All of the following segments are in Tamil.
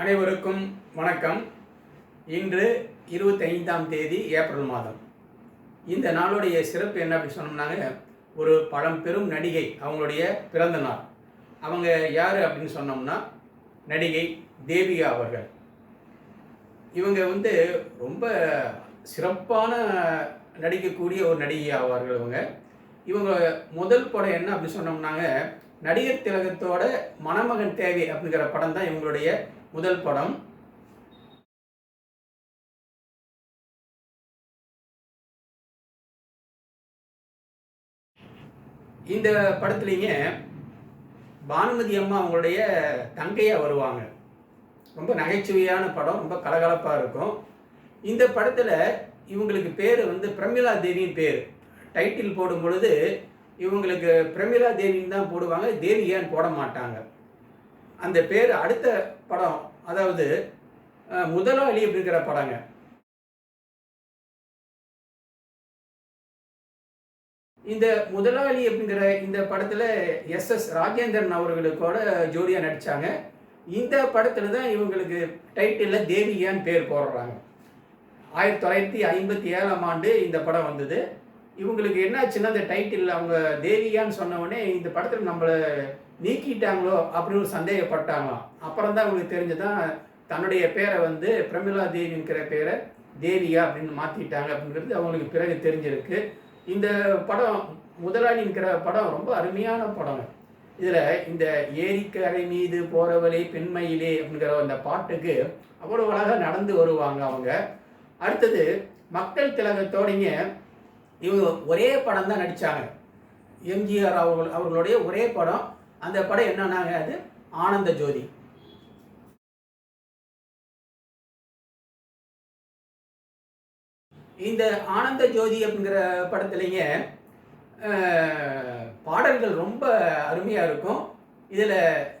அனைவருக்கும் வணக்கம். இன்று இருபத்தைந்தாம் தேதி ஏப்ரல் மாதம். இந்த நாளுடைய சிறப்பு என்ன அப்படின்னு சொன்னோம்னாங்க ஒரு பழம்பெரும் நடிகை அவங்களுடைய பிறந்த நாள். அவங்க யார் அப்படின்னு சொன்னோம்னா நடிகை தேவிகா அவர்கள். இவங்க வந்து ரொம்ப சிறப்பான நடிக்கக்கூடிய ஒரு நடிகை ஆவார்கள் இவங்க. இவங்க முதல் படம் என்ன அப்படின்னு சொன்னோம்னாங்க நடிகர் திலகத்தோட மணமகன் தேவை அப்படிங்கிற படம் தான் இவங்களுடைய முதல் படம். இந்த படத்துலேங்க பானுமதி அம்மா அவங்களுடைய தங்கையாக வருவாங்க. ரொம்ப நகைச்சுவையான படம் ரொம்ப கலகலப்பாக இருக்கும். இந்த படத்தில் இவங்களுக்கு பேர் வந்து பிரமிளா தேவியின் பேர். டைட்டில் போடும் பொழுது இவங்களுக்கு பிரமிளா தேவின்னு தான் போடுவாங்க தேவியான்னு போட மாட்டாங்க? அந்த பேர் அடுத்த படம். அதாவது முதலாளி அப்படிங்கிற படங்க? இந்த முதலாளி அப்படிங்கிற இந்த படத்தில் எஸ் எஸ் ராஜேந்திரன் அவர்களுக்கோட ஜோடியாக நடித்தாங்க இந்த படத்தில் தான் இவங்களுக்கு டைட்டிலில் தேவிகான்னு பேர் போடுறாங்க. ஆயிரத்தி தொள்ளாயிரத்தி ஐம்பத்தி ஏழாம் ஆண்டு இந்த படம் வந்தது. இவங்களுக்கு என்னாச்சுன்னா இந்த டைட்டில் அவங்க தேவியான்னு சொன்ன உடனே இந்த படத்தில் நம்மளை நீக்கிட்டாங்களோ அப்படின்னு ஒரு சந்தேகப்பட்டாங்களாம். அப்புறம் தான் அவங்களுக்கு தெரிஞ்சுதான் தன்னுடைய பேரை வந்து பிரமிளா தேவிங்கிற பேரை தேவியா அப்படின்னு மாற்றிட்டாங்க அப்படிங்கிறது அவங்களுக்கு பிறகு தெரிஞ்சிருக்கு. இந்த படம் முதலாளிங்கிற படம் ரொம்ப அருமையான படம். இதில் இந்த ஏரிக்கரை மீது போகிறவளே பெண்மையிலே அப்படிங்கிற அந்த பாட்டுக்கு அவ்வளோ அழகாக நடந்து வருவாங்க அவங்க. அடுத்தது மக்கள் திலகத்தோடைங்க இவங்க ஒரே படம் தான் நடித்தாங்க எம்ஜிஆர் அவர்கள் அவர்களுடைய ஒரே படம் அந்த படம் என்னன்னாங்க அது ஆனந்த ஜோதி. இந்த ஆனந்த ஜோதி அப்படிங்கிற படத்துலைங்க பாடல்கள் ரொம்ப அருமையாக இருக்கும். இதில்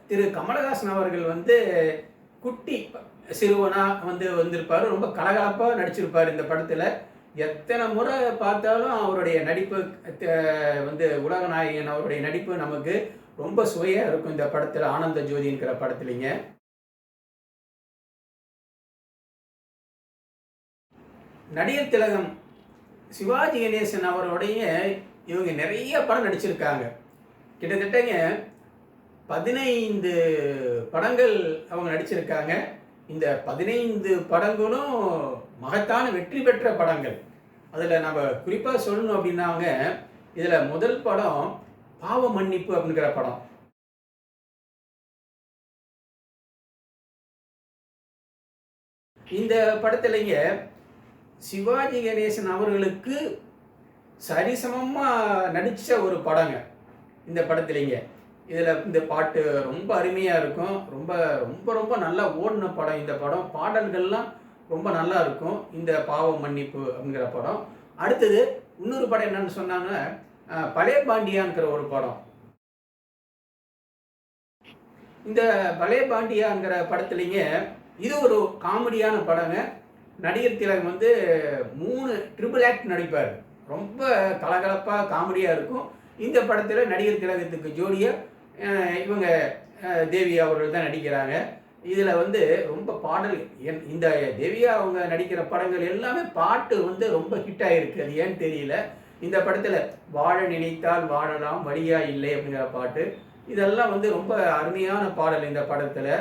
திரு கமலஹாசன் அவர்கள் வந்து குட்டி சிறுவனாக வந்து வந்திருப்பார். ரொம்ப கலகலப்பாக நடிச்சிருப்பார் இந்த படத்தில். எத்தனை முறை பார்த்தாலும் அவருடைய நடிப்பு வந்து உலகநாயகன் அவருடைய நடிப்பு நமக்கு ரொம்ப சுவையாக இருக்கும் இந்த படத்தில் ஆனந்த ஜோதிங்கிற படத்துலிங்க. நடிகர் திலகம் சிவாஜி கணேசன் அவருடைய இவங்க நிறைய படம் நடிச்சிருக்காங்க. கிட்டத்தட்டங்க பதினைந்து படங்கள் அவங்க நடிச்சிருக்காங்க. இந்த பதினைந்து படங்களும் மகத்தான வெற்றி பெற்ற படங்கள். அதில் நம்ம குறிப்பாக சொல்லணும் அப்படின்னாங்க இதில் முதல் படம் பாவ மன்னிப்பு அப்படிங்கிற படம். இந்த படத்துலைங்க சிவாஜி கணேசன் அவர்களுக்கு சரிசமமாக நடித்த ஒரு படங்க இந்த படத்துலைங்க இதில் இந்த பாட்டு ரொம்ப அருமையாக இருக்கும். ரொம்ப ரொம்ப ரொம்ப நல்லா ஓடின படம் இந்த படம். பாடல்கள்லாம் ரொம்ப நல்லா இருக்கும். இந்த பாவம் மன்னிப்பு அப்படிங்கிற படம். அடுத்தது இன்னொரு படம் என்னன்னு சொன்னாங்க பழைய பாண்டியாங்கிற ஒரு படம். இந்த பழைய பாண்டியாங்கிற படத்துலேங்க இது ஒரு காமெடியான படங்க. நடிகர் திலகம் வந்து மூணு ட்ரிபிள் ஆக்ட் நடிப்பார். ரொம்ப கலகலப்பாக காமெடியாக இருக்கும். இந்த படத்தில் நடிகர் திலகத்துக்கு ஜோடியாக இவங்க தேவி அவர்கள் தான் நடிக்கிறாங்க. இதில் வந்து ரொம்ப பாடல் என்- இந்த தேவியா அவங்க நடிக்கிற படங்கள் எல்லாமே பாட்டு வந்து ரொம்ப ஹிட் ஆகிருக்கு அது ஏன்னு தெரியல. இந்த படத்தில் வாழ நினைத்தால் வாழலாம் வழியா இல்லை அப்படிங்கிற பாட்டு. இதெல்லாம் வந்து ரொம்ப அருமையான பாடல் இந்த படத்தில்.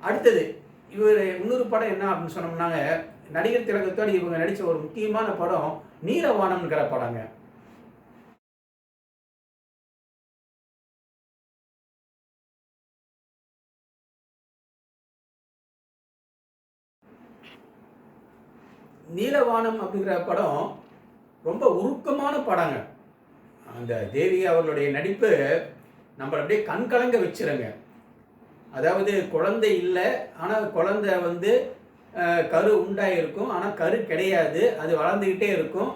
அடுத்தது இவர் இன்னொரு படம் என்ன அப்படின்னு சொன்னோம்னாங்க நடிகர் திலகத்தோடு இவங்க நடித்த ஒரு முக்கியமான படம் நீலவானம்ங்கிற படங்க. நீலவானம் அப்படிங்கிற படம் ரொம்ப உருக்கமான படங்க. அந்த தேவி அவர்களுடைய நடிப்பு நம்மளை அப்படியே கண்கலங்க வச்சுருங்க வச்சிருங்க. அதாவது குழந்தை இல்லை ஆனால் குழந்தை வந்து கரு உண்டாயிருக்கும் ஆனால் கரு கிடையாது அது வளர்ந்துக்கிட்டே இருக்கும்.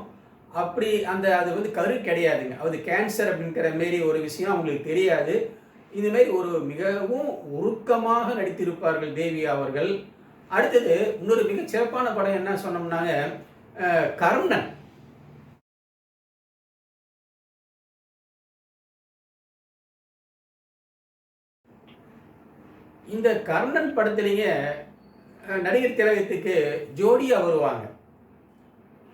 அப்படி அந்த அது வந்து கரு கிடையாதுங்க. அது கேன்சர் அப்படிங்கிற மாரி ஒரு விஷயம் அவங்களுக்கு தெரியாது. இதுமாரி ஒரு மிகவும் உருக்கமாக நடித்திருப்பார்கள் தேவி அவர்கள். அடுத்தது இன்னொரு மிக சிறப்பான படம் என்ன சொன்னோம்னாங்க கர்ணன். இந்த கர்ணன் படத்திலேயே நடிகர் திலகத்துக்கு ஜோடியாக வருவாங்க.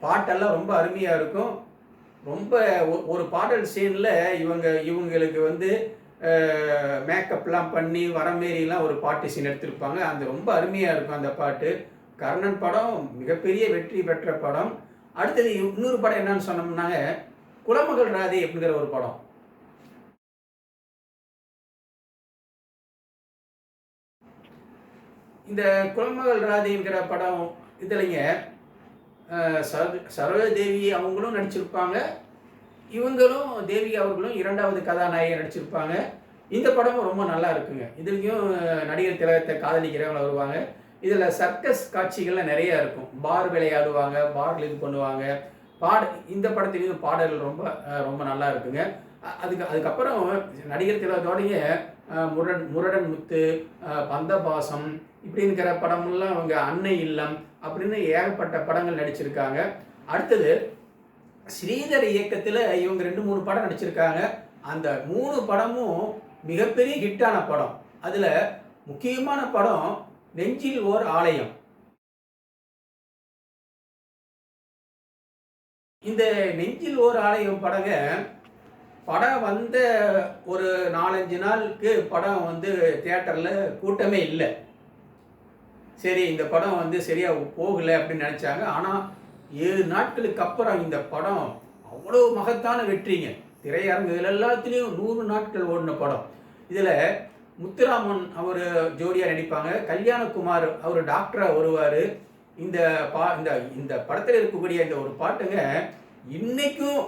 பாட்டெல்லாம் ரொம்ப அருமையாக இருக்கும். ரொம்ப ஒரு பாடல் சீனில் இவங்க இவங்களுக்கு வந்து மேக்கப்லாம் பண்ணி வரமேரிலாம் ஒரு பாட்டு சீன் எடுத்திருப்பாங்க. அந்த ரொம்ப அருமையாக இருக்கும் அந்த பாட்டு. கர்ணன் படம் மிகப்பெரிய வெற்றி பெற்ற படம். அடுத்தது இன்னொரு படம் என்னன்னு சொன்னோம்னாங்க குலமகள் ராதே அப்படிங்கிற ஒரு படம். இந்த குலமகள் ராதைங்கிற படம் இதுலைங்க சரோஜ தேவி அவங்களும் நடிச்சிருப்பாங்க. இவங்களும் தேவி அவர்களும் இரண்டாவது கதாநாயகி நடிச்சிருப்பாங்க. இந்த படமும் ரொம்ப நல்லா இருக்குங்க. இதுலேயும் நடிகர் திலகத்தை காதலிக்கிறவங்க வருவாங்க. இதில் சர்க்கஸ் காட்சிகள்லாம் நிறைய இருக்கும். பார் விளையாடுவாங்க பாரில் இது பண்ணுவாங்க. பாட இந்த படத்துலேயும் பாடல்கள் ரொம்ப ரொம்ப நல்லா இருக்குங்க. அதுக்கு அதுக்கப்புறம் நடிகர் திலகத்தோடைய அஹ், முரடன் முரடன் முத்து பந்தபாசம் இப்படிங்கிற படமெல்லாம் அவங்க அன்னை இல்லம் அப்படின்னு ஏகப்பட்ட படங்கள் நடிச்சிருக்காங்க. அடுத்தது ஸ்ரீதர் இயக்கத்தில் இவங்க ரெண்டு மூணு படம் நடிச்சிருக்காங்க. அந்த மூணு படமும் மிகப்பெரிய ஹிட்டான படம். அதில் முக்கியமான படம் நெஞ்சில் ஓர் ஆலயம். இந்த நெஞ்சில் ஓர் ஆலயம் படங்க படம் வந்த ஒரு நாலஞ்சு நாளுக்கு படம் வந்து தியேட்டரில் கூட்டமே இல்லை. சரி இந்த படம் வந்து சரியா போகலை அப்படின்னு நினச்சாங்க. ஆனால் ஏழு நாட்களுக்கு அப்புறம் இந்த படம் அவ்வளோ மகத்தான வெற்றிங்க. திரையரங்குகள் எல்லாத்துலேயும் நூறு நாட்கள் ஓடின படம். இதில் முத்துராமன் அவர் ஜோடியாக நடிப்பாங்க. கல்யாணகுமார் அவர் டாக்டராக வருவார். இந்த பா இந்த இந்த படத்தில் இருக்கக்கூடிய இந்த ஒரு பாட்டுங்க இன்னைக்கும்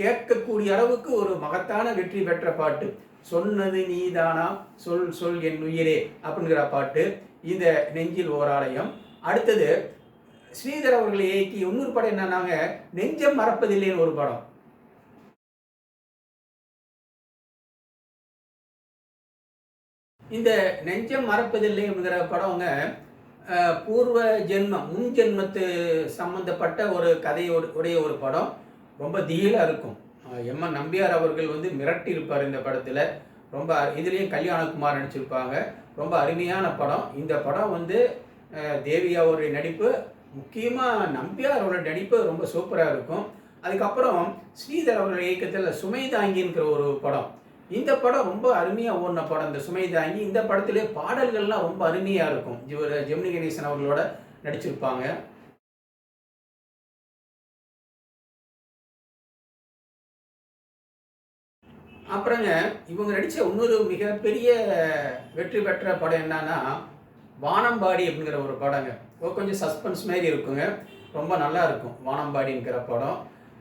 கேட்கக்கூடிய அளவுக்கு ஒரு மகத்தான வெற்றி பெற்ற பாட்டு. சொன்னது நீதானா? சொல் சொல் என் உயிரே அப்படிங்கிற பாட்டு. இந்த நெஞ்சில் ஓராலயம் அடுத்தது ஸ்ரீதர் அவர்களை இயக்கி இன்னொரு படம் என்னன்னாங்க? நெஞ்சம் மறப்பதில்லைன்னு ஒரு படம். இந்த நெஞ்சம் மறப்பதில்லை அப்படிங்கிற படங்க பூர்வ ஜென்மம் முன் ஜென்மத்து சம்பந்தப்பட்ட ஒரு கதையோடு உடைய ஒரு படம். ரொம்ப தீயிலாக இருக்கும். எம். என் நம்பியார் அவர்கள் வந்து மிரட்டி இருப்பார் இந்த படத்தில். ரொம்ப இதுலேயும் கல்யாணகுமார் நடிச்சிருப்பாங்க. ரொம்ப அருமையான படம். இந்த படம் வந்து தேவியாவுடைய நடிப்பு முக்கியமாக நம்பியார் அவரோட நடிப்பு ரொம்ப சூப்பராக இருக்கும். அதுக்கப்புறம் ஸ்ரீதர் அவருடைய இயக்கத்தில் சுமைதாங்கிங்கிற ஒரு படம். இந்த படம் ரொம்ப அருமையாக ஓடின படம் இந்த சுமைதாங்கி இந்த படத்திலே பாடல்கள்லாம் ரொம்ப அருமையாக இருக்கும். இவர் ஜெமினி கணேசன் அவர்களோட நடிச்சிருப்பாங்க. அப்புறங்க இவங்க நடித்த இன்னொரு மிகப்பெரிய வெற்றி பெற்ற படம் என்னன்னா வானம்பாடி அப்படிங்கிற ஒரு படங்க. கொஞ்சம் சஸ்பென்ஸ் மாதிரி இருக்குங்க. ரொம்ப நல்லா இருக்கும் வானம்பாடிங்கிற படம்.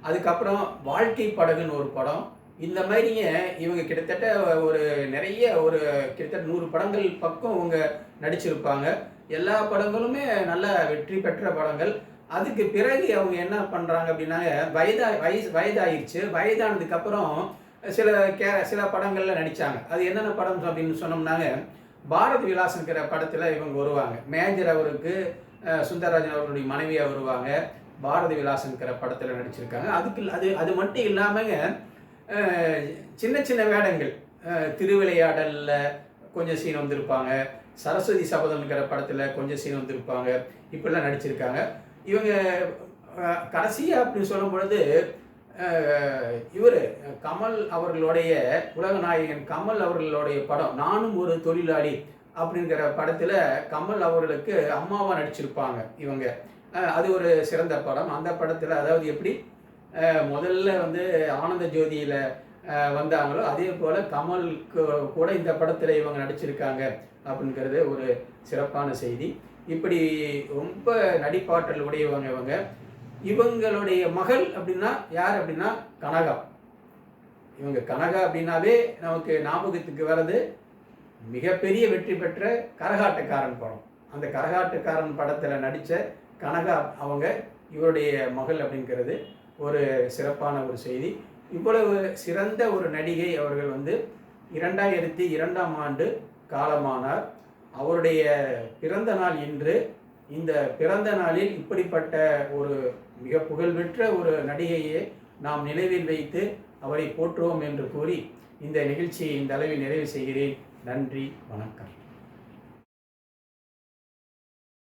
அதுக்கப்புறம் வாழ்க்கை படகுன்னு ஒரு படம். இந்த மாதிரிங்க இவங்க கிட்டத்தட்ட ஒரு நிறைய ஒரு கிட்டத்தட்ட நூறு படங்கள் பக்கம் இவங்க நடிச்சிருப்பாங்க. எல்லா படங்களுமே நல்ல வெற்றி பெற்ற படங்கள். அதுக்கு பிறகு அவங்க என்ன பண்ணுறாங்க அப்படின்னா வயதா வயசு வயதாயிருச்சு. வயதானதுக்கப்புறம் சில கே சில படங்களில் நடித்தாங்க அது என்னென்ன படம் அப்படின்னு சொன்னோம்னாங்க பாரதி விலாஸ் இருக்கிற படத்தில் இவங்க வருவாங்க. மேஜர் அவருக்கு சுந்தரராஜன் அவர்களுடைய மனைவியாக வருவாங்க. பாரதி விலாசங்கிற படத்தில் நடிச்சிருக்காங்க. அதுக்கு அது அது மட்டும் இல்லாமங்க சின்ன சின்ன வேடங்கள். திருவிளையாடலில் கொஞ்சம் சீன் வந்திருப்பாங்க. சரஸ்வதி சபதம்ங்கிற படத்தில் கொஞ்சம் சீன் வந்திருப்பாங்க. இப்படிலாம் நடிச்சிருக்காங்க. இவங்க கடைசியாக அப்படின்னு சொல்லும் பொழுது இவர் கமல் அவர்களுடைய உலக நாயகன் கமல் அவர்களுடைய படம் நானும் ஒரு தொழிலாளி அப்படிங்கிற படத்தில் கமல் அவர்களுக்கு அம்மாவாக நடிச்சிருப்பாங்க இவங்க. அது ஒரு சிறந்த படம். அந்த படத்தில் அதாவது எப்படி முதல்ல வந்து ஆனந்த ஜோதியில் வந்தாங்களோ அதே போல் கமலுக்கு கூட இந்த படத்தில் இவங்க நடிச்சிருக்காங்க அப்படிங்கிறது ஒரு சிறப்பான செய்தி. இப்படி ரொம்ப நடிப்பாற்றல் உடையவங்க இவங்க. இவங்களுடைய மகள் அப்படின்னா யார் அப்படின்னா கனகா. இவங்க கனகா அப்படின்னாவே நமக்கு ஞாபகத்துக்கு வர்றது மிகப்பெரிய வெற்றி பெற்ற கரகாட்டக்காரன் படம். அந்த கரகாட்டுக்காரன் படத்தில் நடித்த கனகா அவங்க இவருடைய மகள் அப்படிங்கிறது ஒரு சிறப்பான ஒரு செய்தி. இவ்வளவு சிறந்த ஒரு நடிகை அவர்கள் வந்து இரண்டாயிரத்தி இரண்டாம் ஆண்டு காலமானார். அவருடைய பிறந்த நாள் இன்று. இந்த பிறந்த நாளில் இப்படிப்பட்ட ஒரு மிக புகழ்பெற்ற ஒரு நடிகையை நாம் நினைவில் வைத்து அவரை போற்றுவோம் என்று கூறி இந்த நிகழ்ச்சியை இந்த அளவில் நிறைவு செய்கிறேன். நன்றி வணக்கம்.